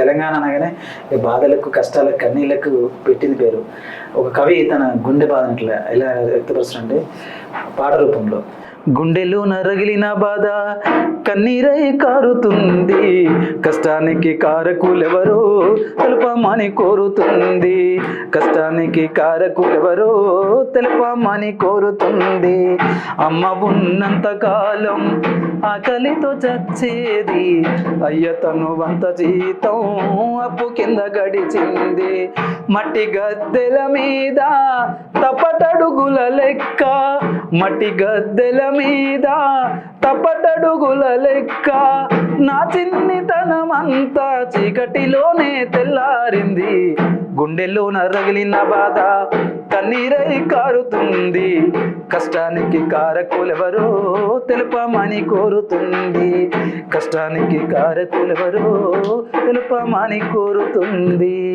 తెలంగాణ అనగానే బాధలకు కష్టాలకు కన్నీళ్ళకు పెట్టింది పేరు. ఒక కవి తన గుండె బాధను ఇలా వ్యక్తపరచడం అంటే పాట రూపంలో. గుండెలో నరగిలిన బాధ కన్నీరై కారుతుంది. కష్టానికి కారకులెవరో తెలుపమని కోరుతుంది. కష్టానికి కారకులెవరో తెలుపమని కోరుతుంది. అమ్మ ఉన్నంత కాలం ఆకలితో చచ్చేది. అయ్య తను వంత జీతం అప్పు కింద గడిచింది. మట్టి గద్దెల మీద తపటడుగుల లెక్క మట్టి గద్దెల మీద తపటడుగుల లెక్క. నా చిన్నితనమంతా చీకటిలోనే తెల్లారింది. గుండెల్లో నరగిలిన బాధ కన్నీరై కారుతుంది. కష్టానికి కారకులెవరో తెలుపమని కోరుతుంది. కష్టానికి కారకులెవరో తెలుపమని కోరుతుంది.